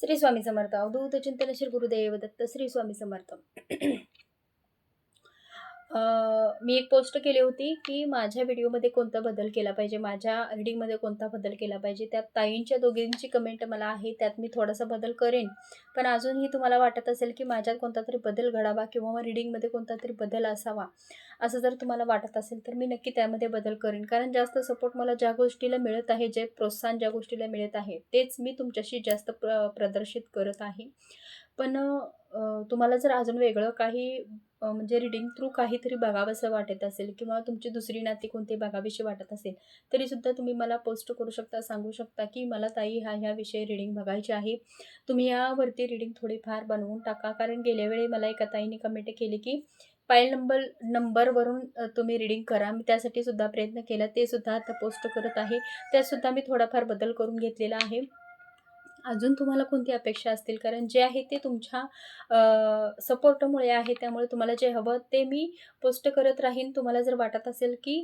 श्री स्वामी समर्थ. अवधूत चिंतनशील गुरुदेव दत्त श्री स्वामी समर्थ. मी एक पोस्ट केली होती की माझ्या व्हिडिओमध्ये कोणता बदल केला पाहिजे माझ्या रीडिंगमध्ये कोणता बदल केला पाहिजे त्यात ताईंच्या दोघींची कमेंट मला आहे त्यात मी थोडासा बदल करेन. पण अजूनही तुम्हाला वाटत असेल की माझ्यात कोणता तरी बदल घडावा किंवा मग रीडिंगमध्ये कोणता तरी बदल असावा असं जर तुम्हाला वाटत असेल तर मी नक्की त्यामध्ये बदल करेन. कारण जास्त सपोर्ट मला ज्या गोष्टीला मिळत आहे जे प्रोत्साहन ज्या गोष्टीला मिळत आहे तेच मी तुमच्याशी जास्त प्र प्रदर्शित करत आहे. पण तुम्हाला जर अजून वेगळं काही म्हणजे रिडिंग थ्रू काहीतरी बघावंसं वाटत असेल किंवा तुमची दुसरी नाती कोणती बघावीशी वाटत असेल तरीसुद्धा तुम्ही मला पोस्ट करू शकता सांगू शकता की मला ताई ह्या ह्या विषयी रिडिंग बघायची आहे. तुम्ही यावरती रिडिंग थोडीफार बनवून टाका. कारण गेल्या वेळी मला एका ताईने कमेंट केली की फाईल नंबर नंबरवरून तुम्ही रिडिंग करा. मी त्यासाठी सुद्धा प्रयत्न केला. ते सुद्धा आता पोस्ट करत आहे. त्यातसुद्धा मी थोडाफार बदल करून घेतलेला आहे. अजून तुम्हाला कोणती अपेक्षा असतील? कारण जे आहे ते तुमच्या सपोर्टमुळे आहे. त्यामुळे तुम्हाला जे हवं ते मी पोस्ट करत राहीन. तुम्हाला जर वाटत असेल की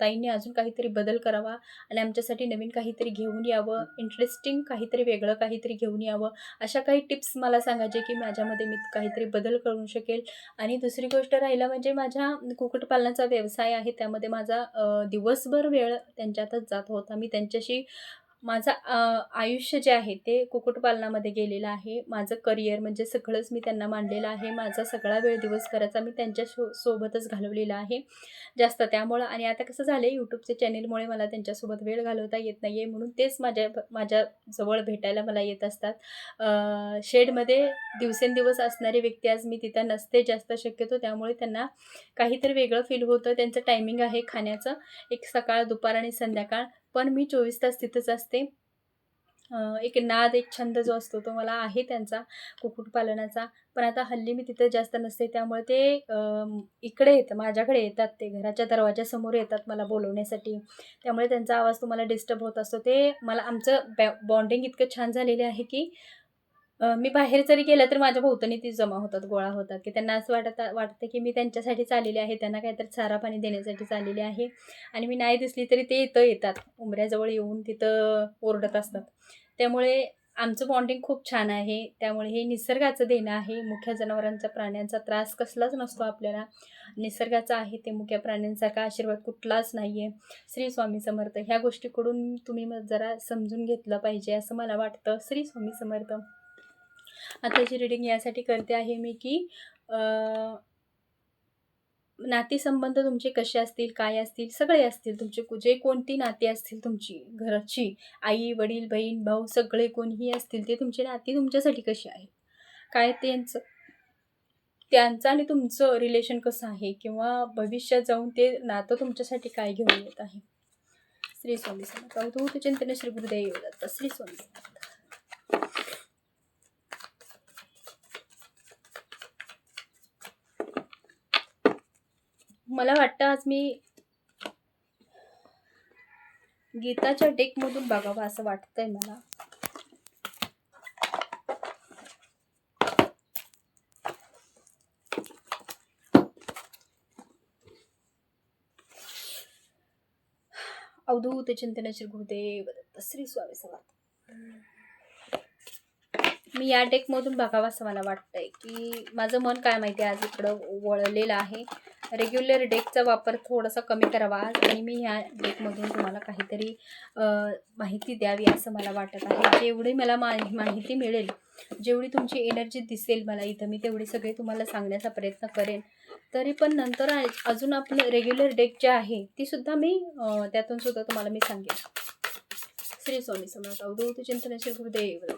ताईंनी अजून काहीतरी बदल करावा आणि आमच्यासाठी नवीन काहीतरी घेऊन यावं इंटरेस्टिंग काहीतरी वेगळं काहीतरी घेऊन यावं अशा काही टिप्स मला सांगा जे की माझ्यामध्ये मी काहीतरी बदल करू शकेल. आणि दुसरी गोष्ट राहिलं म्हणजे माझ्या कुक्कुटपालनाचा व्यवसाय आहे. त्यामध्ये माझा दिवसभर वेळ त्यांच्यातच जात होता. मी त्यांच्याशी माझं आयुष्य जे आहे ते कुक्कुटपालनामध्ये गेलेलं आहे. माझं करिअर म्हणजे सगळंच मी त्यांना मांडलेलं आहे. माझा सगळा वेळ दिवसभराचा मी त्यांच्या शो सोबतच घालवलेला आहे. जास्त त्यामुळं आणि आता कसं झालं आहे यूट्यूबच्या चॅनेलमुळे मला त्यांच्यासोबत वेळ घालवता येत नाही आहे म्हणून तेच माझ्या माझ्या जवळ भेटायला मला येत असतात. शेडमध्ये दिवसेंदिवस असणारी व्यक्ती आज मी तिथं नसते जास्त शक्यतो. त्यामुळे त्यांना काहीतरी वेगळं फील होतं. त्यांचं टायमिंग आहे खाण्याचं. एक सकाळ दुपार आणि संध्याकाळ. पण मी चोवीस तास तिथंच असते. एक नाद एक छंद जो असतो तो मला आहे त्यांचा कुक्कुटपालनाचा. पण आता हल्ली मी तिथं जास्त नसते त्यामुळे ते इकडे येतं माझ्याकडे येतात ते घराच्या दरवाजासमोर येतात मला बोलवण्यासाठी. त्यामुळे त्यांचा आवाज तुम्हाला डिस्टर्ब होत असतो. ते मला आमचं बॅ बॉन्डिंग इतकं छान झालेले आहे की मी बाहेर जरी गेलं तर माझ्या भोवतणी ती जमा होतात गोळा होतात. की त्यांना असं वाटत वाटतं की मी त्यांच्यासाठी चाललेली आहे त्यांना काहीतरी चारा पाणी देण्यासाठी चाललेली आहे. आणि मी नाही दिसली तरी ते इथं येतात. उमऱ्याजवळ येऊन तिथं ओरडत असतात. त्यामुळे आमचं बॉन्डिंग खूप छान आहे. त्यामुळे हे निसर्गाचं देणं आहे. मुख्य जनावरांचा प्राण्यांचा त्रास कसलाच नसतो आपल्याला. निसर्गाचा आहे ते मुख्य प्राण्यांसारखा आशीर्वाद कुठलाच नाही आहे श्री स्वामी समर्थ ह्या गोष्टीकडून तुम्ही मग जरा समजून घेतलं पाहिजे असं मला वाटतं. श्री स्वामी समर्थ. आताची रिडिंग यासाठी करते आहे मी की नातेसंबंध तुमचे कसे असतील काय असतील सगळे असतील तुमचे कु- जे कोणती नाती असतील तुमची घरची आई वडील बहीण भाऊ सगळे कोणीही असतील ते तुमची नाती तुमच्यासाठी कशी आहे काय त्यांचं त्यांचं आणि तुमचं रिलेशन कसं आहे? किंवा भविष्यात जाऊन ते नातं तुमच्यासाठी काय घेऊन येत आहे? श्री स्वामी समर्थ. अवधूत चिंतन श्री गुरुदेव. दत्त श्री स्वामी समर्थ. मला वाटतं आज मी गीताच्या डेकमधून बघावं असं वाटतंय मला. अवधूत चिंतनाचे गुरुदेव श्री स्वामी समर्थ. मी या डेकमधून बघावं असं मला वाटतंय की माझं मन काय माहिती आज इकडं वळलेलं आहे. रेग्युलर डेकचा वापर थोडासा कमी करावा आणि मी ह्या डेकमधून तुम्हाला काहीतरी माहिती द्यावी असं मला वाटत आहे. जेवढी मला मा माहिती मिळेल जेवढी तुमची एनर्जी दिसेल मला इथं मी तेवढे सगळे तुम्हाला सांगण्याचा प्रयत्न करेन. तरी पण नंतर अजून आपण रेग्युलर डेक जे आहे ती सुद्धा मी त्यातून सुद्धा तुम्हाला मी सांगेन. श्री स्वामी समर्थ अवधूत चिंतन श्री गुरुदेव.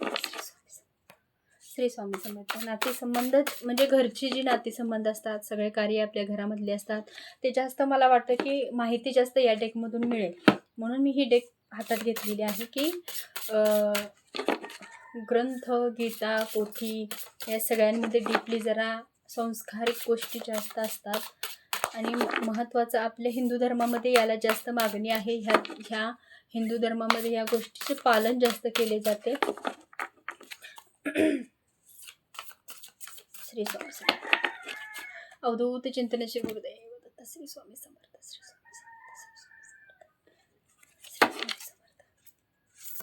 श्री स्वामी समर्थ. नातेसंबंध म्हणजे घरची जी नातेसंबंध असतात सगळे कार्य आपल्या घरामधले असतात ते जास्त मला वाटतं की माहिती जास्त या डेकमधून मिळेल. म्हणून मी ही डेक हातात घेतलेली आहे की ग्रंथ गीता पोथी या सगळ्यांमध्ये डीपली जरा संस्कारिक गोष्टी जास्त असतात. आणि महत्त्वाचं आपल्या हिंदू धर्मामध्ये याला जास्त मागणी आहे. ह्या ह्या हिंदू धर्मामध्ये या गोष्टीचे पालन जास्त केले जाते. श्री स्वामी समर्थ अवधूत चिंतन श्री गुरुदेव दत्त श्री स्वामी समर्थ श्री स्वामी समर्थ श्री स्वामी समर्थ श्री स्वामी समर्थ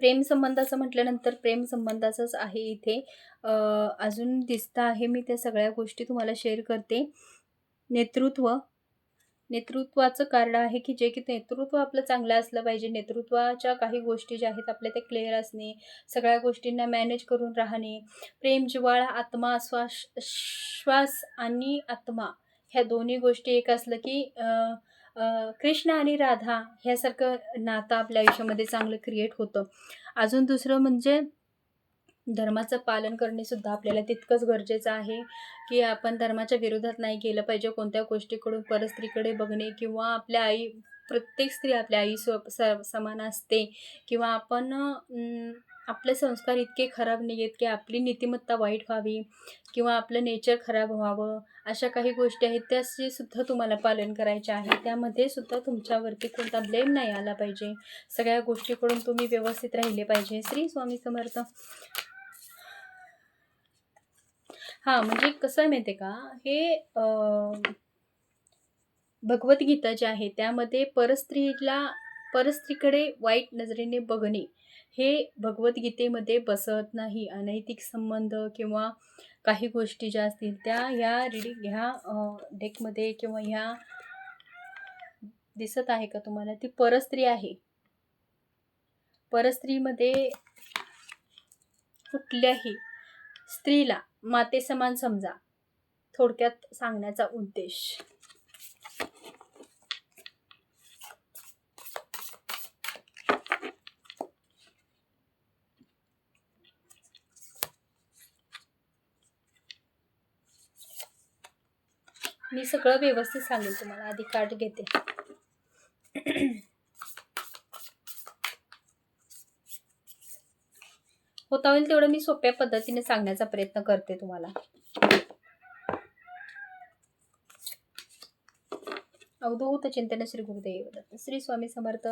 प्रेम संबंधाचं म्हटल्यानंतर प्रेम संबंधाचंच आहे इथे. अजून दिसतं आहे मी त्या सगळ्या गोष्टी तुम्हाला शेअर करते. नेतृत्व नेतृत्वाचं कारण आहे की जे की नेतृत्व आपलं चांगलं असलं पाहिजे. नेतृत्वाच्या काही गोष्टी ज्या आहेत आपल्या ते क्लिअर असणे सगळ्या गोष्टींना मॅनेज करून राहणे प्रेम जिवाळा आत्मा श्वास श्वास आणि आत्मा ह्या दोन्ही गोष्टी एक असलं की कृष्ण आणि राधा ह्यासारखं नातं आपल्या आयुष्यामध्ये चांगलं क्रिएट होतं. अजून दुसरं म्हणजे धर्माचं पालन करणे सुद्धा आपल्याला तितकंच गरजेचं आहे की आपण धर्माच्या विरोधात नाही केलं पाहिजे कोणत्या गोष्टीकडून परस्त्रीकडे बघणे किंवा आपल्या आई प्रत्येक स्त्री आपल्या आई स्व स समान असते किंवा आपण आपले संस्कार इतके खराब नाही आहेत की आपली नीतिमत्ता वाईट व्हावी किंवा आपलं नेचर खराब व्हावं अशा काही गोष्टी आहेत त्याचे सुद्धा तुम्हाला पालन करायचे आहे. त्यामध्ये सुद्धा तुमच्यावरती कोणता ब्लेम नाही आला पाहिजे. सगळ्या गोष्टीकडून तुम्ही व्यवस्थित राहिले पाहिजे. श्री स्वामी समर्थ. हां म्हणजे कसं आहे माहिती आहे का? हे भगवद्गीता जी आहे त्यामध्ये परस्त्रीला परस्त्रीकडे वाईट नजरेने बघणे हे भगवद्गीतेमध्ये बसत नाही. अनैतिक संबंध किंवा काही गोष्टी ज्या असतील त्या ह्या रिडिंग ह्या डेकमध्ये किंवा ह्या दिसत आहे का तुम्हाला? ती परस्त्री आहे. परस्त्रीमध्ये कुठल्याही स्त्रीला माते समान समजा. थोडक्यात सांगण्याचा उद्देश. मी सगळं व्यवस्थित सांगेल तुम्हाला. आधी कार्ड घेते. होता होईल तेवढं मी सोप्या पद्धतीने सांगण्याचा प्रयत्न करते तुम्हाला. अवधूत चिंतन श्री गुरुदेव दत्त. श्री स्वामी समर्थ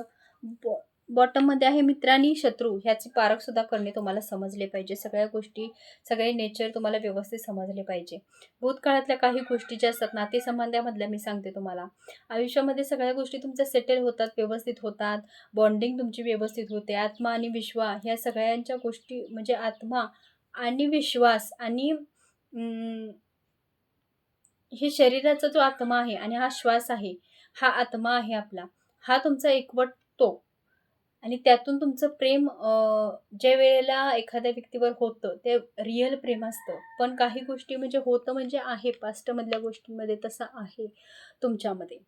बॉ बॉटममध्ये आहे मित्रांनी शत्रू. ह्याचे पारख सुद्धा करणे तुम्हाला समजले पाहिजे. सगळ्या गोष्टी सगळे नेचर तुम्हाला व्यवस्थित समजले पाहिजे. भूतकाळातल्या काही गोष्टी ज्या असतात नातेसंबंधामधल्या मी सांगते तुम्हाला. आयुष्यामध्ये सगळ्या गोष्टी तुमच्या सेटल होतात व्यवस्थित होतात. बॉन्डिंग तुमची व्यवस्थित होते. आत्मा आणि विश्वास ह्या सगळ्यांच्या गोष्टी म्हणजे आत्मा आणि विश्वास आणि हे शरीराचा जो आत्मा आहे आणि हा श्वास आहे हा आत्मा आहे आपला. हा तुमचा एकवटतो आणि त्यातून तुमचं प्रेम ज्या वेळेला एखाद्या व्यक्तीवर होतं ते रिअल प्रेम असतं. पण काही गोष्टी म्हणजे होतं म्हणजे आहे पास्टमधल्या गोष्टींमध्ये तसं आहे तुमच्यामध्ये.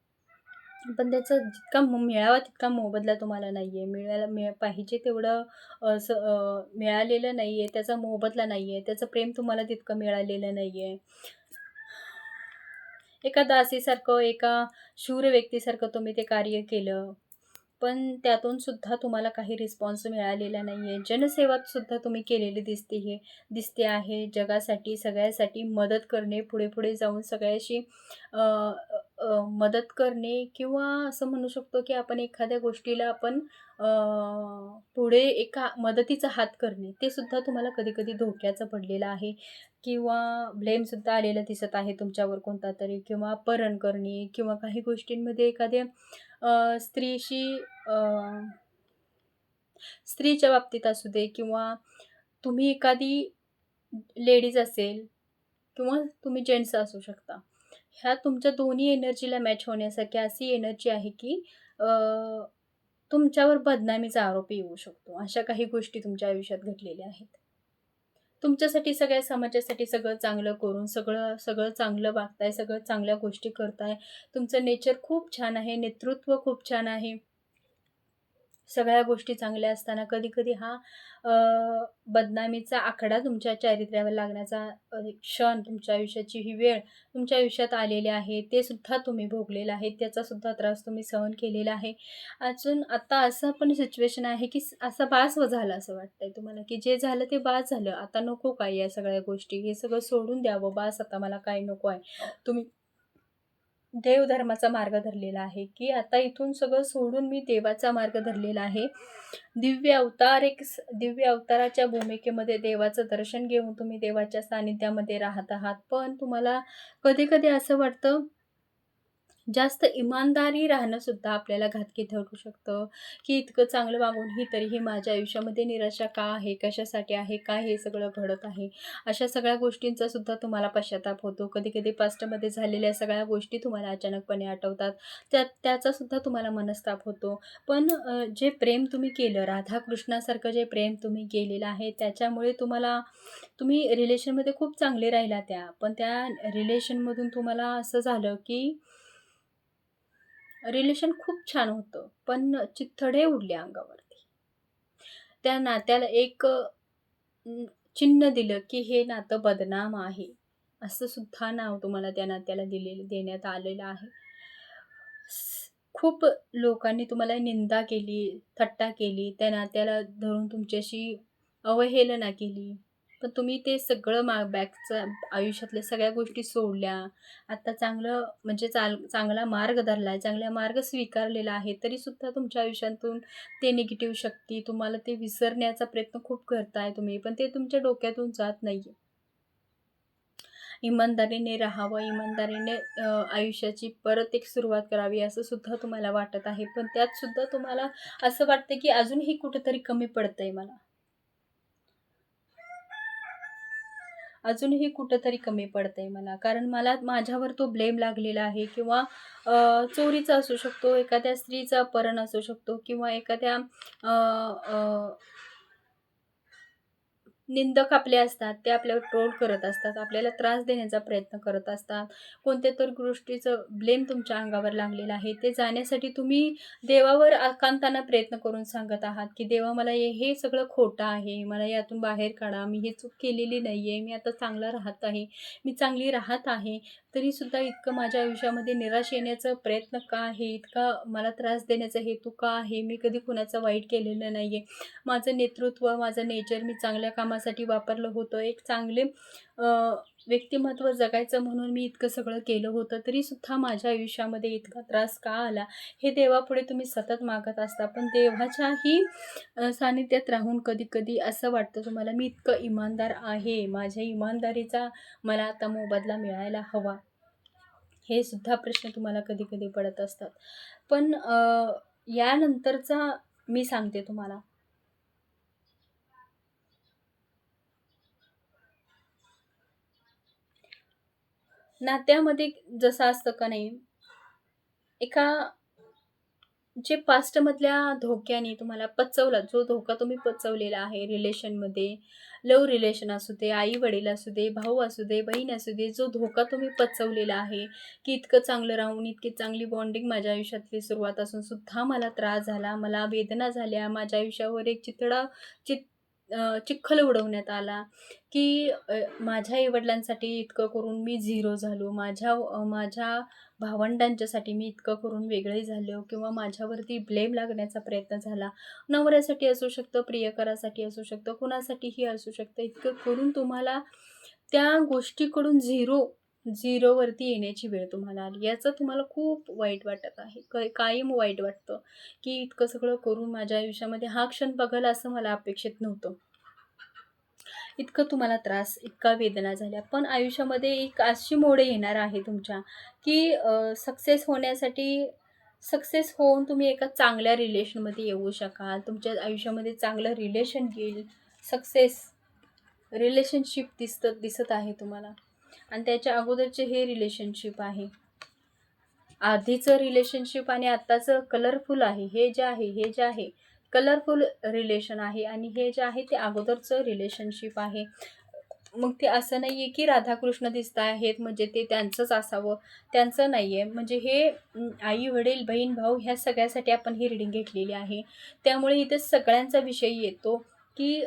पण त्याचा जितका मिळावा तितका मोबदला तुम्हाला नाही आहे मिळायला मिळ पाहिजे तेवढं असं मिळालेलं नाही आहे त्याचा मोबदला नाही आहे त्याचं प्रेम तुम्हाला तितकं मिळालेलं नाही आहे एका दासीसारखं एका शूर व्यक्तीसारखं तुम्ही ते कार्य केलं पण त्यातून सुद्धा तुम्हाला काही रिस्पॉन्स मिळालेला नाही आहे जनसेवात सुद्धा तुम्ही केलेली दिसते हे दिसते आहे. जगासाठी सगळ्यासाठी मदत करणे पुढे पुढे जाऊन सगळ्याशी मदत करणे किंवा असं म्हणू शकतो की आपण एखाद्या गोष्टीला आपण पुढे एका मदतीचा हात करणे ते सुद्धा तुम्हाला कधी कधी धोक्याचं पडलेलं आहे. किंवा ब्लेमसुद्धा आलेलं दिसत आहे तुमच्यावर कोणता तरी किंवा परण करणे किंवा काही गोष्टींमध्ये एखाद्या स्त्रीशी स्त्रीच्या बाबतीत असू दे किंवा तुम्ही एखादी लेडीज असेल किंवा तुम्ही जेंट्स असू शकता. ह्या तुमच्या दोन्ही एनर्जीला मॅच होण्यासारखी अशी एनर्जी आहे की तुमच्यावर बदनामीचा आरोप येऊ शकतो. अशा काही गोष्टी तुमच्या आयुष्यात घडलेल्या आहेत. तुमच्यासाठी सगळ्या समाजासाठी सगळं चांगलं करून सगळं सगळं चांगलं वागताय सगळं चांगल्या गोष्टी करताय. तुमचं नेचर खूप छान आहे नेतृत्व खूप छान आहे. सगळ्या गोष्टी चांगल्या असताना कधी कधी हा बदनामीचा आकडा तुमच्या चारित्र्यावर लागण्याचा क्षण तुमच्या आयुष्याची ही वेळ तुमच्या आयुष्यात आलेली आहे. ते सुद्धा तुम्ही भोगलेलं आहे. त्याचा सुद्धा त्रास तुम्ही सहन केलेला आहे. अजून आता असं पण सिच्युएशन आहे की असं बास व झालं असं वाटतंय तुम्हाला की जे झालं ते बास झालं. आता नको काय या सगळ्या गोष्टी. हे सगळं सोडून द्यावं. बास आता मला काय नको आहे. तुम्ही देवधर्माचा मार्ग धरलेला आहे की आता इथून सगळं सोडून मी देवाचा मार्ग धरलेला आहे. दिव्य अवतार एक स- दिव्य अवताराच्या भूमिकेमध्ये देवाचं दर्शन घेऊन तुम्ही देवाच्या सानिध्यामध्ये राहत आहात. पण तुम्हाला कधी कधी असं वाटतं जास्त इमानदारी राहणंसुद्धा आपल्याला घातकी ठरू शकतं. की इतकं चांगलं वागूनही तरीही माझ्या आयुष्यामध्ये निराशा का आहे? कशासाठी आहे? का हे सगळं घडत आहे? अशा सगळ्या गोष्टींचा सुद्धा तुम्हाला पश्चाताप होतो. कधी कधी पास्टमध्ये झालेल्या सगळ्या गोष्टी तुम्हाला अचानकपणे आठवतात. त्या त्याचासुद्धा तुम्हाला मनस्ताप होतो. पण जे प्रेम तुम्ही केलं राधाकृष्णासारखं जे प्रेम तुम्ही केलेलं आहे त्याच्यामुळे तुम्हाला तुम्ही रिलेशनमध्ये खूप चांगले राहिला त्या. पण त्या रिलेशनमधून तुम्हाला असं झालं की रिलेशन खूप छान होतं. पण चिथडे उडले अंगावरती. त्या नात्याला एक चिन्ह दिलं की हे नातं बदनाम आहे. असं सुद्धा नाव तुम्हाला त्या नात्याला दिलेलं देण्यात आलेलं आहे. स- खूप लोकांनी तुम्हाला निंदा केली थट्टा केली. त्या नात्याला धरून तुमच्याशी अवहेलना केली. पण तुम्ही ते सगळं मा बॅकचं आयुष्यातल्या सगळ्या गोष्टी सोडल्या. आता चांगलं म्हणजे चाल चांगला मार्ग धरला आहे चांगला मार्ग स्वीकारलेला आहे तरीसुद्धा तुमच्या आयुष्यातून ते निगेटिव्ह शक्ती तुम्हाला ते विसरण्याचा प्रयत्न खूप करताय तुम्ही पण ते तुमच्या डोक्यातून जात नाही आहे इमानदारीने राहावं इमानदारीने आयुष्याची परत एक सुरुवात करावी असं सुद्धा तुम्हाला वाटत आहे. पण त्यात सुद्धा तुम्हाला असं वाटतं की अजूनही कुठेतरी कमी पडतंय मला. अजूनही कुठंतरी कमी पडतंय मला. कारण मला माझ्यावर तो ब्लेम लागलेला आहे किंवा चोरीचा असू शकतो एखाद्या स्त्रीचा अपहरण असू शकतो किंवा एखाद्या निंदक आपले असतात ते आपल्यावर ट्रोल करत असतात आपल्याला त्रास देण्याचा प्रयत्न करत असतात. कोणत्या तर गोष्टीचं ब्लेम तुमच्या अंगावर लागलेलं आहे ते जाण्यासाठी तुम्ही देवावर आकांताना प्रयत्न करून सांगत आहात की देवा मला हे हे सगळं खोटं आहे मला यातून बाहेर काढा मी हे चूक केलेली नाही आहे मी आता चांगलं राहत आहे मी चांगली राहत आहे. तरीसुद्धा इतकं माझ्या आयुष्यामध्ये निराश येण्याचा प्रयत्न का आहे? इतका मला त्रास देण्याचा हेतू का आहे? मी कधी कुणाचं वाईट केलेलं नाही आहे माझं नेतृत्व माझं नेचर मी चांगल्या कामात कामासाठी वापरलं होतं. एक चांगले व्यक्तिमत्व जगायचं म्हणून मी इतकं सगळं केलं होतं तरीसुद्धा माझ्या आयुष्यामध्ये इतका त्रास का आला? हे देवापुढे तुम्ही सतत मागत असता पण देवाच्याही सानिध्यात राहून कधी कधी असं वाटतं तुम्हाला मी इतकं इमानदार आहे माझ्या इमानदारीचा मला आता मोबदला मिळायला हवा. हे सुद्धा प्रश्न तुम्हाला कधी कधी पडत असतात. पण यानंतरचा मी सांगते तुम्हाला. नात्यामध्ये जसं असतं का नाही एका जे पास्टमधल्या धोक्याने तुम्हाला पचवला जो धोका तुम्ही पचवलेला आहे रिलेशनमध्ये लव रिलेशन असू दे आई वडील असू दे भाऊ असू दे बहीण असू दे जो धोका तुम्ही पचवलेला आहे की इतकं चांगलं राहून इतकी चांगली बॉन्डिंग माझ्या आयुष्यातली सुरुवात असून सुद्धा मला त्रास झाला मला वेदना झाल्या माझ्या आयुष्यावर एक चितडा चित चिखल उडवण्यात आला की माझ्या आईवडिलांसाठी इतकं करून मी झिरो झालो. माझ्या माझ्या भावंडांच्यासाठी मी इतकं करून वेगळे झालो किंवा माझ्यावरती ब्लेम लागण्याचा प्रयत्न झाला. नवऱ्यासाठी असू शकतं प्रियकरासाठी असू शकतं कुणासाठीही असू शकतं इतकं करून तुम्हाला त्या गोष्टीकडून झिरो झिरोवरती येण्याची वेळ तुम्हाला आली. याचं तुम्हाला खूप वाईट वाटत आहे. क कायम वाईट वाटतं की इतकं सगळं करून माझ्या आयुष्यामध्ये हा क्षण बघाल असं मला अपेक्षित नव्हतं. इतकं तुम्हाला त्रास इतका वेदना झाल्या. पण आयुष्यामध्ये एक अशी मोडे येणार आहे तुमच्या की सक्सेस होण्यासाठी सक्सेस होऊन तुम्ही एका चांगल्या रिलेशनमध्ये येऊ शकाल. तुमच्या आयुष्यामध्ये चांगलं रिलेशन येईल. सक्सेस रिलेशनशिप दिसत दिसत आहे तुम्हाला. आणि त्याच्या अगोदरचे हे रिलेशनशिप आहे. आधीचं रिलेशनशिप आणि आत्ताचं कलरफुल आहे. हे जे आहे हे जे आहे कलरफुल रिलेशन आहे आणि हे जे आहे ते अगोदरचं रिलेशनशिप आहे. मग ते असं नाही आहे की राधाकृष्ण दिसत आहेत म्हणजे ते त्यांचंच असावं. त्यांचं नाही आहे म्हणजे हे आई वडील बहीण भाऊ ह्या सगळ्यासाठी आपण ही रिडिंग घेतलेली आहे. त्यामुळे इथे सगळ्यांचा विषय येतो की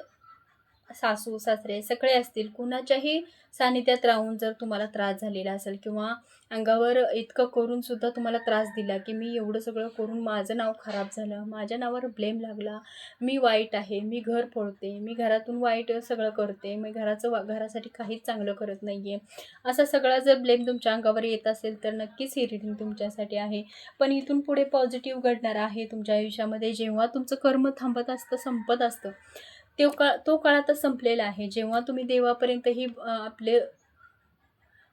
सासू सासरे सगळे असतील कुणाच्याही सानिध्यात राहून जर तुम्हाला त्रास झालेला असेल किंवा अंगावर इतकं करून सुद्धा तुम्हाला त्रास दिला की मी एवढं सगळं करून माझं नाव खराब झालं माझ्या नावावर ब्लेम लागला मी वाईट आहे मी घर फोडते मी घरातून वाईट सगळं करते मी घराचं वा घरासाठी काहीच चांगलं करत नाही आहे असा सगळा जर ब्लेम तुमच्या अंगावर येत असेल तर नक्कीच ही रिडिंग तुमच्यासाठी आहे. पण इथून पुढे पॉझिटिव्ह घडणार आहे तुमच्या आयुष्यामध्ये. जेव्हा तुमचं कर्म थांबत असतं संपत असतं तो काळ तो काळ आता संपलेला आहे. जेव्हा तुम्ही देवापर्यंत ही आपले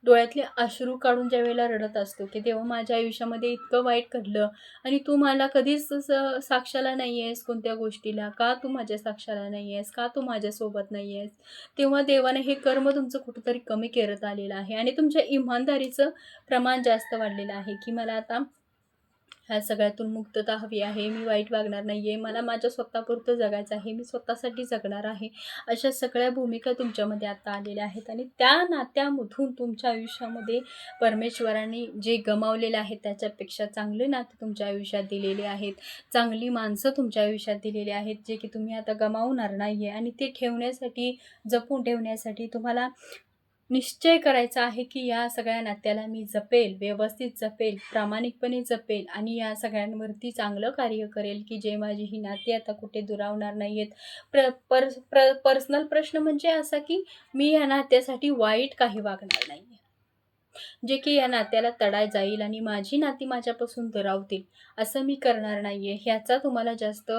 डोळ्यातले अश्रू काढून ज्या वेळेला रडत असतो की तेव्हा माझ्या आयुष्यामध्ये इतकं वाईट घडलं आणि तू मला कधीच साक्षाला नाही आहेस कोणत्या गोष्टीला? का तू माझ्या साक्षाला नाही आहेस का तू माझ्यासोबत नाही आहेस तेव्हा देवाने हे कर्म तुमचं कुठंतरी कमी करत आलेलं आहे आणि तुमच्या इमानदारीचं प्रमाण जास्त वाढलेलं आहे की मला आता ह्या सगळ्यातून मुक्तता हवी आहे. मी वाईट वागणार नाही आहे मला माझ्या स्वतःपुरतं जगायचं आहे. मी स्वतःसाठी जगणार आहे. अशा सगळ्या भूमिका तुमच्यामध्ये आता आलेल्या आहेत आणि त्या नात्यामधून तुमच्या आयुष्यामध्ये परमेश्वराने जे गमावलेलं आहे त्याच्यापेक्षा चांगले नाते तुमच्या आयुष्यात दिलेले आहेत. चांगली माणसं तुमच्या आयुष्यात दिलेली आहेत जे की तुम्ही आता गमावणार नाही आहे आणि ते ठेवण्यासाठी जपून ठेवण्यासाठी तुम्हाला निश्चय करायचा आहे की या सगळ्या नात्याला मी जपेल व्यवस्थित जपेल प्रामाणिकपणे जपेल आणि या सगळ्यांवरती चांगलं कार्य करेल की जे माझी ही नाती आता कुठे दुरावणार नाही आहेत प्र पर प्र पर्सनल प्रश्न म्हणजे असा की मी या नात्यासाठी वाईट काही वागणार नाही आहे जे की या नात्याला तडा जाईल आणि माझी नाती माझ्यापासून दुरावतील असं मी करणार नाही आहे ह्याचा तुम्हाला जास्त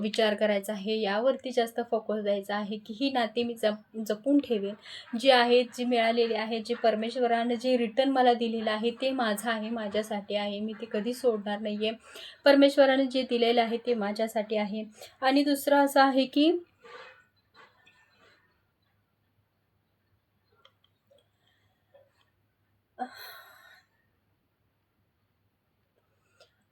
विचार करायचा आहे यावरती जास्त फोकस द्यायचा आहे की ही नाती मी जप जपून ठेवेन. जी आहेत जी मिळालेली आहे जे परमेश्वरानं जे रिटर्न मला दिलेलं आहे ते माझं आहे माझ्यासाठी आहे. मी ते कधी सोडणार नाही आहे परमेश्वराने जे दिलेलं आहे ते माझ्यासाठी आहे. आणि दुसरं असं आहे की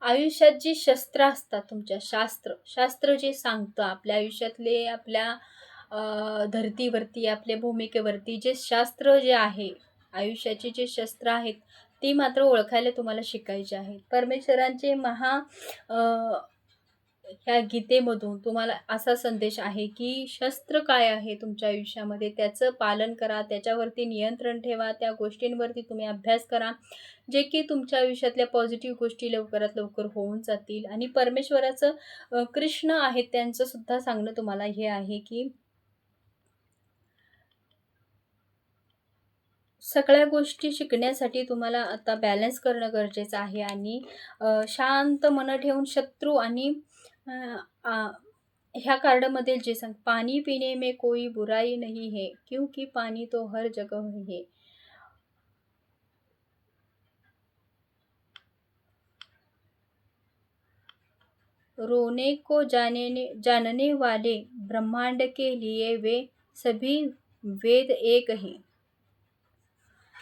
आयुष्यात जी शस्त्र असतात तुमच्या शास्त्र शास्त्र जे सांगतं आपल्या आयुष्यातले आपल्या धर्तीवरती आपल्या भूमिकेवरती जे शास्त्र जे आहे आयुष्याचे जे शस्त्र आहेत ती मात्र ओळखायला तुम्हाला शिकायचे आहेत परमेश्वरांचे महा ह्या गीतेमधून तुम्हाला असा संदेश आहे की शस्त्र काय आहे तुमच्या आयुष्यामध्ये? त्याचं पालन करा त्याच्यावरती नियंत्रण ठेवा त्या गोष्टींवरती तुम्ही अभ्यास करा जे की तुमच्या आयुष्यातल्या पॉझिटिव्ह गोष्टी लवकरात लवकर होऊन जातील. आणि परमेश्वराचं कृष्ण आहेत त्यांचं सुद्धा सांगणं तुम्हाला हे आहे की सगळ्या गोष्टी शिकण्यासाठी तुम्हाला आता बॅलन्स करणं गरजेचं आहे. आणि शांत मन ठेवून शत्रू आणि आ, ह्या कार्डमध्ये जे सांग पाणी पिणे में कोई बुराई नहीं है क्योंकि पानी तो हर जगह है. रोने को जानने जानने वाले ब्रह्मांड के लिए वे सभी वेद एक हैं.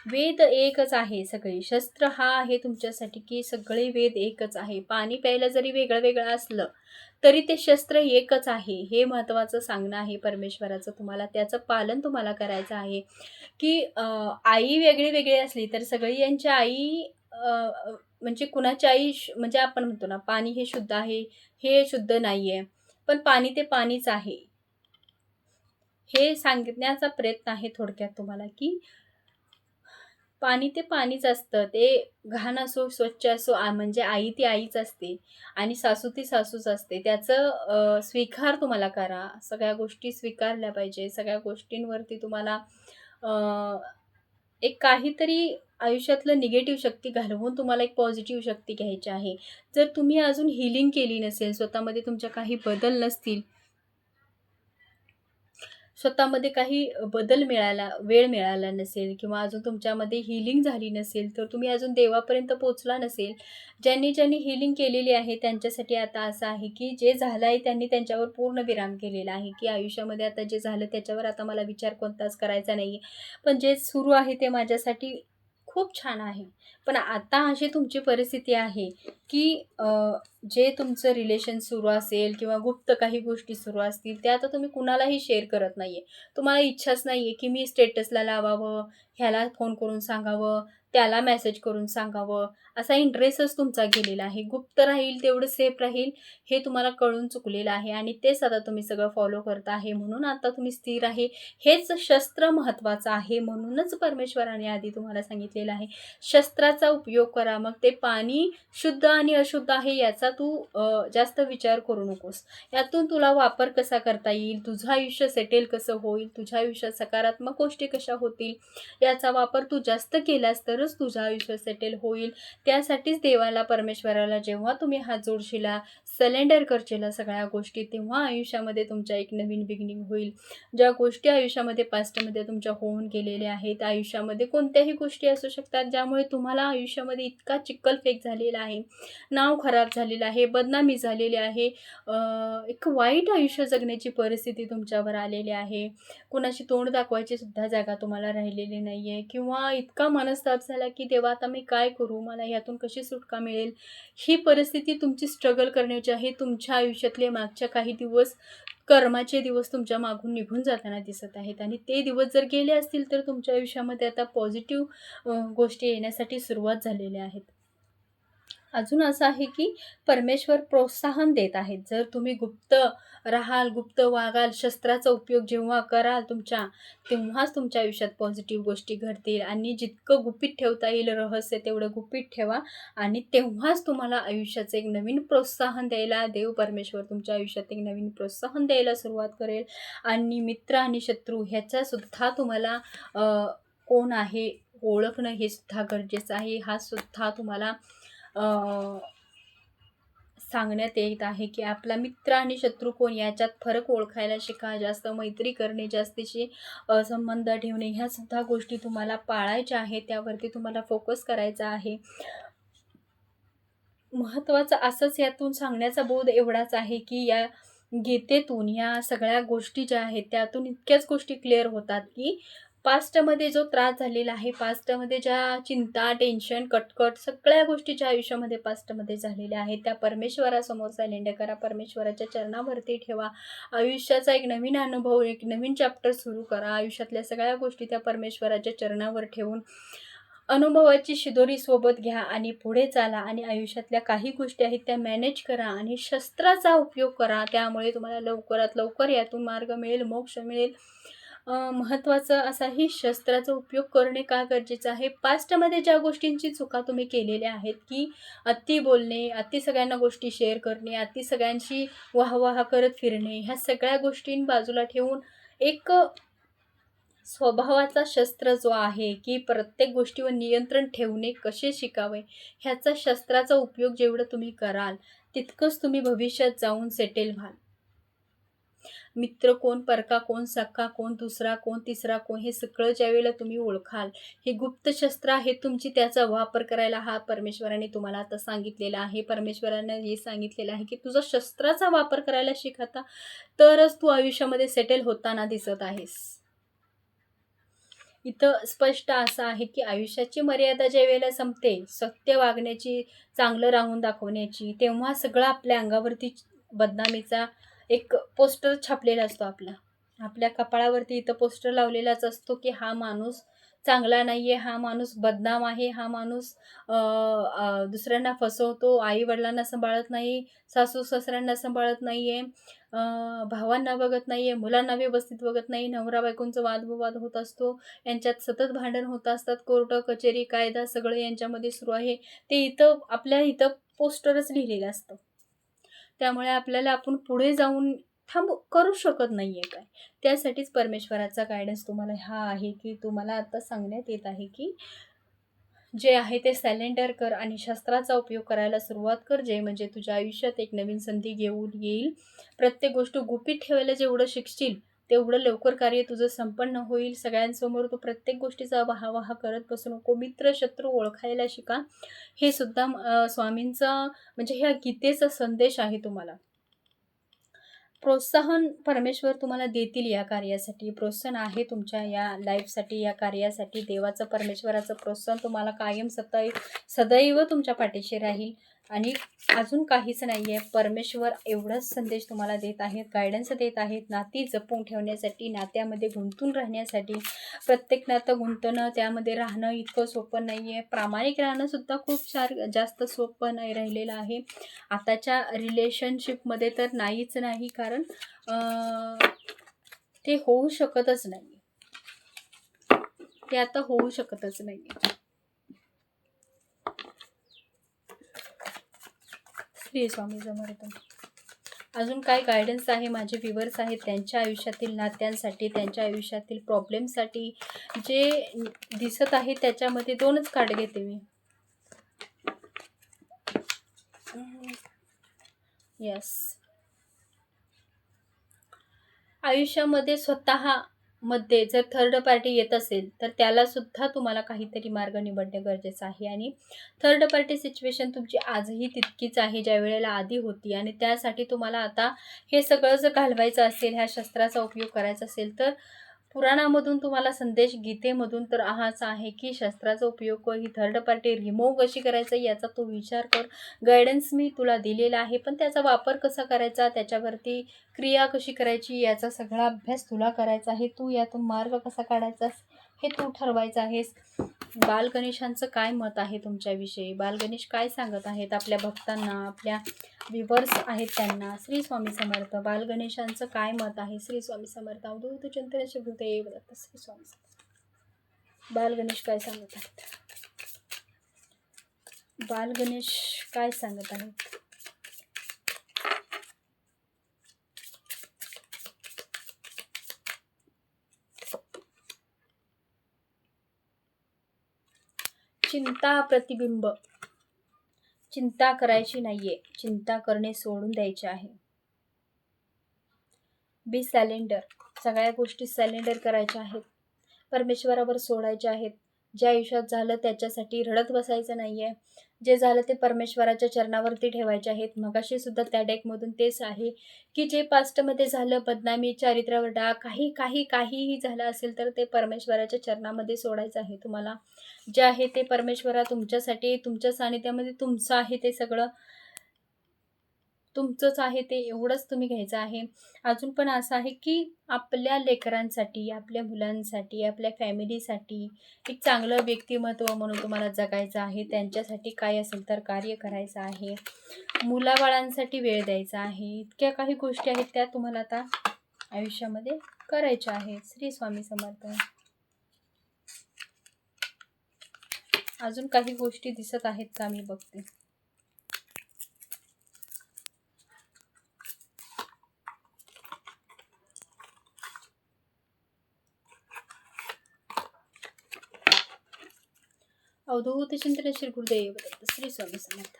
वेद एकच आहे सगळे. शस्त्र हा आहे तुमच्यासाठी की सगळे वेद एकच आहे. पाणी प्यायला जरी वेगळं वेगळं असलं तरी ते शस्त्र एकच आहे. हे महत्त्वाचं सांगणं आहे परमेश्वराचं. तुम्हाला त्याचं पालन तुम्हाला करायचं आहे. की आई वेगळी वेगळी असली तर सगळी यांची आई म्हणजे कुणाची आई श- म्हणजे आपण म्हणतो ना पाणी हे शुद्ध आहे हे शुद्ध नाही आहे पण पाणी ते पाणीच आहे. हे सांगण्याचा प्रयत्न आहे थोडक्यात तुम्हाला की पाणी ते पाणीच असतं. ते घाण असो स्वच्छ असो आ म्हणजे आई ती आईच असते आणि सासू ती सासूच असते. त्याचं स्वीकार तुम्हाला करा. सगळ्या गोष्टी स्वीकारल्या पाहिजे. सगळ्या गोष्टींवरती तुम्हाला एक काहीतरी आयुष्यातलं निगेटिव्ह शक्ती घालवून तुम्हाला एक पॉझिटिव्ह शक्ती घ्यायची आहे. जर तुम्ही अजून हिलिंग केली नसेल स्वतःमध्ये तुमच्या काही बदल नसतील स्वतःमध्ये काही बदल मिळाला वेळ मिळाला नसेल किंवा अजून तुमच्यामध्ये हिलिंग झाली नसेल तर तुम्ही अजून देवापर्यंत पोचला नसेल. ज्यांनी ज्यांनी हिलिंग केलेली आहे त्यांच्यासाठी आता असं आहे की जे झालं आहे त्यांनी त्यांच्यावर पूर्ण विराम केलेला आहे की आयुष्यामध्ये आता जे झालं त्याच्यावर आता मला विचार कोणताच करायचा नाही पण जे सुरू आहे ते माझ्यासाठी खूप छान आहे. पण आता अशी तुमची परिस्थिती आहे की जे तुमचं रिलेशन सुरू असेल किंवा गुप्त काही गोष्टी सुरू असतील त्या आता तुम्ही कुणालाही शेअर करत नाही आहे तुम्हाला इच्छाच नाही आहे की मी स्टेटसला लावावं ह्याला फोन करून सांगावं त्याला मेसेज करून सांगावं. असा इंटरेस्टच तुमचा गेलेला आहे. गुप्त राहील तेवढं सेफ राहील हे तुम्हाला कळून चुकलेलं आहे आणि तेच आता तुम्ही सगळं फॉलो करता आहे म्हणून आता तुम्ही स्थिर आहे. हेच शस्त्र महत्त्वाचं आहे म्हणूनच परमेश्वराने आधी तुम्हाला सांगितलेलं आहे. शस्त्राचा उपयोग करा मग ते पाणी शुद्ध आणि अशुद्ध आहे याचा तू जास्त विचार करू नकोस. यातून तुला वापर कसा करता येईल? तुझं आयुष्य सेटेल कसं होईल? तुझ्या आयुष्यात सकारात्मक गोष्टी कशा होतील? याचा वापर तू जास्त केलास तरच तुझं आयुष्य सेटेल होईल. त्यासाठीच देवाला परमेश्वराला जेव्हा तुम्ही हात जोडशिला सलेंडर करशीला सगळ्या गोष्टी तेव्हा आयुष्यामध्ये तुमच्या एक नवीन बिगिनिंग होईल. ज्या गोष्टी आयुष्यामध्ये पास्टमध्ये तुमच्या होऊन गेलेल्या आहेत आयुष्यामध्ये कोणत्याही गोष्टी असू शकतात ज्यामुळे तुम्हाला आयुष्यामध्ये इतका चिक्कल फेक झालेला आहे. नाव खराब झालेलं आहे बदनामी झालेली आहे. एक वाईट आयुष्य जगण्याची परिस्थिती तुमच्यावर आलेली आहे. कुणाशी तोंड दाखवायची सुद्धा जागा तुम्हाला राहिलेली नाही आहे किंवा इतका मनस्ताप झाला की देवा आता मी काय करू? मला यातून कशी सुटका मिळेल? ही परिस्थिती तुमची स्ट्रगल करण्याची आहे. तुमच्या आयुष्यातले मागच्या काही दिवस कर्माचे दिवस तुमच्या मागून निघून जाताना दिसत आहेत. आणि ते दिवस जर गेले असतील तर तुमच्या आयुष्यामध्ये आता पॉझिटिव्ह गोष्टी येण्यासाठी सुरुवात झालेल्या आहेत. अजून असं आहे की परमेश्वर प्रोत्साहन देत आहेत. जर तुम्ही गुप्त राहाल गुप्त वागाल शस्त्राचा उपयोग जेव्हा कराल तुमच्या तेव्हाच तुमच्या आयुष्यात पॉझिटिव्ह गोष्टी घडतील. आणि जितकं गुपित ठेवता येईल रहस्य तेवढं गुपित ठेवा. आणि तेव्हाच तुम्हाला आयुष्याचं एक नवीन प्रोत्साहन द्यायला देव परमेश्वर तुमच्या आयुष्यात एक नवीन प्रोत्साहन द्यायला सुरुवात करेल. आणि मित्र आणि शत्रू ह्याचासुद्धा तुम्हाला कोण आहे ओळखणं हे सुद्धा गरजेचं आहे. हा सुद्धा तुम्हाला सांगण्यात येत आहे की आपला मित्र आणि शत्रू कोण? याच्यात फरक ओळखायला शिका. जास्त मैत्री करणे जास्तीशी संबंध ठेवणे ह्या सुद्धा गोष्टी तुम्हाला पाळायच्या आहेत. त्यावरती तुम्हाला फोकस करायचा आहे. महत्त्वाचं असंच यातून सांगण्याचा बोध एवढाच आहे की या गीतेतून या सगळ्या गोष्टी ज्या आहेत त्यातून इतक्याच गोष्टी क्लिअर होतात की पास्टमध्ये जो त्रास झालेला आहे पास्टमध्ये ज्या चिंता टेन्शन कटकट सगळ्या गोष्टीच्या आयुष्यामध्ये पास्टमध्ये झालेल्या आहेत. त्या परमेश्वरासमोर सायलेंड करा. परमेश्वराच्या चरणावरती ठेवा. आयुष्याचा एक नवीन अनुभव एक नवीन चॅप्टर सुरू करा. आयुष्यातल्या सगळ्या गोष्टी त्या परमेश्वराच्या चरणावर ठेवून अनुभवाची शिदोरी सोबत घ्या आणि पुढे चाला आणि आयुष्यातल्या काही गोष्टी आहेत त्या मॅनेज करा आणि शस्त्राचा उपयोग करा. त्यामुळे तुम्हाला लवकरात लवकर यातून मार्ग मिळेल मोक्ष मिळेल. महत्त्वाचं असाही शस्त्राचा उपयोग करणे का गरजेचं आहे? पास्टमध्ये ज्या गोष्टींची चुका तुम्ही केलेल्या आहेत की अति बोलणे अति सगळ्यांना गोष्टी शेअर करणे अति सगळ्यांशी वाहवाह करत फिरणे ह्या सगळ्या गोष्टीं बाजूला ठेवून एक स्वभावाचा शस्त्र जो आहे की प्रत्येक गोष्टीवर नियंत्रण ठेवणे कसे शिकावे? ह्याचा शस्त्राचा उपयोग जेवढं तुम्ही कराल तितकंच तुम्ही भविष्यात जाऊन सेटेल व्हाल. मित्र कोण परका कोण सख्खा कोण दुसरा कोण तिसरा कोण हे सगळं ज्यावेळेला तुम्ही ओळखाल हे गुप्त शस्त्र आहे तुमची त्याचा वापर करायला हा परमेश्वराने तुम्हाला आता सांगितलेला आहे. परमेश्वराने हे सांगितलेलं आहे की तुझा शस्त्राचा वापर करायला शिक आता तरच तू आयुष्यामध्ये सेटल होताना दिसत आहेस. इथं स्पष्ट असं आहे की आयुष्याची मर्यादा ज्या वेळेला संपते सत्य वागण्याची चांगलं राहून दाखवण्याची तेव्हा सगळं आपल्या अंगावरती बदनामीचा एक पोस्टर छापलेला असतो आपला. आपल्या कपाळावरती इथं पोस्टर लावलेलाच असतो की हा माणूस चांगला नाही आहे हा माणूस बदनाम आहे हा माणूस दुसऱ्यांना फसवतो आई वडिलांना सांभाळत नाही सासू सासऱ्यांना सांभाळत नाही आहे भावांना बघत नाही आहे मुलांना व्यवस्थित बघत नाही नवरा बायकोंचा वादविवाद होत असतो यांच्यात सतत भांडण होत असतात कोर्ट कचेरी कायदा सगळं यांच्यामध्ये सुरू आहे. ते इथं आपल्या इथं पोस्टरच लिहिलेलं असतं. त्यामुळे आपल्याला आपण पुढे जाऊन थांब करू शकत नाही आहे काय? त्यासाठीच परमेश्वराचा गायडन्स तुम्हाला हा आहे की तुम्हाला आता सांगण्यात येत आहे की जे आहे ते सॅलेंडर कर आणि शस्त्राचा उपयोग करायला सुरुवात कर जे म्हणजे तुझ्या आयुष्यात एक नवीन संधी घेऊन येईल. प्रत्येक गोष्ट गुपित ठेवायला जेवढं शिकशील तेवढं लवकर कार्य तुझं संपन्न होईल. सगळ्यांसमोर तू प्रत्येक गोष्टीचा वाहावाहा करत बसू नको. मित्र शत्रू ओळखायला शिका. हे सुद्धा स्वामींचा म्हणजे ह्या गीतेचा संदेश आहे तुम्हाला. प्रोत्साहन परमेश्वर तुम्हाला देतील या कार्यासाठी. प्रोत्साहन आहे तुमच्या या लाईफसाठी या कार्यासाठी. देवाचं परमेश्वराचं प्रोत्साहन तुम्हाला कायम सदै सदैव तुमच्या पाठीशी राहील. आणि अजून काहीच नाही आहे परमेश्वर एवढाच संदेश तुम्हाला देत आहेत गायडन्स देत आहेत. नाती जपून ठेवण्यासाठी नात्यामध्ये गुंतून राहण्यासाठी. प्रत्येक नातं गुंतणं त्यामध्ये राहणं इतकं सोपं नाही आहे प्रामाणिक राहणंसुद्धा खूप चार जास्त सोपं नाही राहिलेलं आहे. आताच्या रिलेशनशिपमध्ये तर नाहीच नाही कारण ते होऊ शकतच नाही ते आता होऊ शकतच नाही श्री स्वामी समर्थ अजून काय गायडन्स आहे माझे व्ह्युअर्स आहेत त्यांच्या आयुष्यातील नात्यांसाठी त्यांच्या आयुष्यातील प्रॉब्लेमसाठी जे दिसत आहे त्याच्यामध्ये दोनच कार्ड घेते मी. यस आयुष्यामध्ये स्वतः मध्ये जर थर्ड पार्टी येत असेल तर त्यालासुद्धा तुम्हाला काहीतरी मार्ग निवडणे गरजेचं आहे. आणि थर्ड पार्टी सिच्युएशन तुमची आजही तितकीच आहे ज्या वेळेला आधी होती. आणि त्यासाठी तुम्हाला आता हे सगळं जर घालवायचं असेल ह्या शस्त्राचा उपयोग करायचा असेल तर पुराणामधून तुम्हाला संदेश गीतेमधून तर हाच आहे की शस्त्राचा उपयोग ही थर्ड पार्टी रिमूव्ह कशी करायचा याचा तू विचार कर. गायडन्स मी तुला दिलेला आहे पण त्याचा वापर कसा करायचा त्याच्यावरती क्रिया कशी करायची याचा सगळा अभ्यास तुला करायचा आहे. तू यातून मार्ग कसा काढायचा हे तू ठरवायचं आहेस? बालगणेशांचं काय मत आहे तुमच्याविषयी? बालगणेश काय सांगत आहेत आपल्या भक्तांना आपल्या विवर्स आहेत त्यांना? श्री स्वामी समर्थ बालगणेशांचं काय मत आहे? श्री स्वामी समर्थ अवधूत चिंतन गुरुदेव श्री स्वामी समर्थ. बालगणेश काय सांगत आहेत? बालगणेश काय सांगत आहेत? चिंता प्रतिबिंब. चिंता करायची नाहीये. चिंता करणे सोडून द्यायचे आहे. बी सॅलेंडर सगळ्या गोष्टी सॅलेंडर करायच्या आहेत. परमेश्वरावर सोडायच्या आहेत. ज्या आयुष्यात झालं त्याच्यासाठी रडत बसायचं नाही आहे जे झालं ते परमेश्वराच्या चरणावरती ठेवायचे आहेत. मगाशी सुद्धा त्या डेकमधून तेच आहे की जे पास्टमध्ये झालं बदनामी चारित्र्यावर डाग काही काही काहीही झालं असेल तर ते परमेश्वराच्या चरणामध्ये सोडायचं आहे तुम्हाला. जे आहे ते परमेश्वरा तुमच्यासाठी तुमच्या सानिध्यामध्ये तुमचं आहे ते सगळं. तुमचंच आहे ते एवढंच तुम्ही घ्यायचं आहे. अजून पण असं आहे की आपल्या लेकरांसाठी आपल्या मुलांसाठी आपल्या फॅमिलीसाठी एक चांगलं व्यक्तिमत्व म्हणून तुम्हाला जगायचं आहे. त्यांच्यासाठी काय असेल तर कार्य करायचं आहे. मुलाबाळांसाठी वेळ द्यायचा आहे. इतक्या काही गोष्टी आहेत त्या तुम्हाला आता आयुष्यामध्ये करायच्या आहेत. श्री स्वामी समर्थ. अजून काही गोष्टी दिसत आहेत का मी बघते. अवधूत चिंतन श्री गुरुदेव दत्त श्री स्वामी समर्थ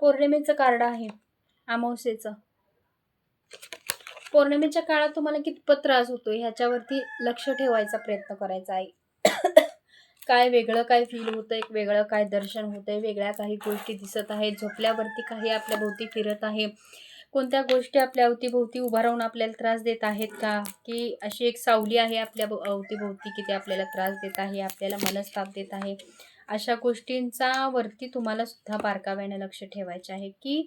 पौर्णिमेचं कार्ड आहे अमावस्येचं. पौर्णिमेच्या काळात तुम्हाला कितपत त्रास होतो ह्याच्यावरती लक्ष ठेवायचा प्रयत्न करायचा आहे. काय वेगळं काय फील होतं एक वेगळं काय दर्शन होतं आहे वेगळ्या काही गोष्टी दिसत आहेत झोपल्यावरती काही आपल्या भोवती फिरत आहे. कोणत्या गोष्टी आपल्या अवतीभोवती उभा राहून आपल्याला त्रास देत आहेत का? की अशी एक सावली आहे आपल्या अवतीभोवती की ते आपल्याला त्रास देत आहे आपल्याला मनस्ताप देत आहे? अशा गोष्टींचा वरती तुम्हाला सुद्धा बारकाव्याने लक्ष ठेवायचे आहे की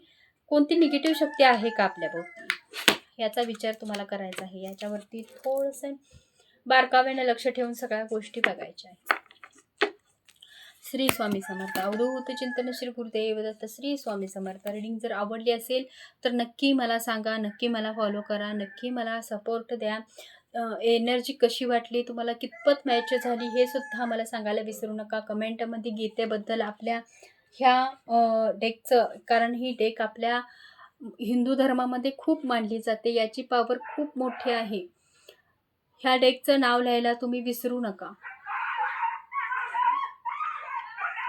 कोणती निगेटिव्ह शक्ती आहे का आपल्याभोवती? याचा विचार तुम्हाला करायचा आहे. याच्यावरती थोडंसं बारकाव्याने लक्ष ठेवून सगळ्या गोष्टी बघायच्या आहेत. श्री स्वामी समर्थ. अवधूत चिंतन श्री गुरुदेव दत्त श्री स्वामी समर्थ. रिडिंग जर आवडली असेल तर नक्की मला सांगा नक्की मला फॉलो करा नक्की मला सपोर्ट द्या. एनर्जी कशी वाटली तुम्हाला कितपत मॅच झाली हे सुद्धा मला सांगायला विसरू नका. कमेंटमध्ये गीतेबद्दल आपल्या ह्या डेकचं कारण ही डेक आपल्या हिंदू धर्मामध्ये खूप मानली जाते याची पावर खूप मोठी आहे. ह्या डेकचं नाव लिहायला तुम्ही विसरू नका.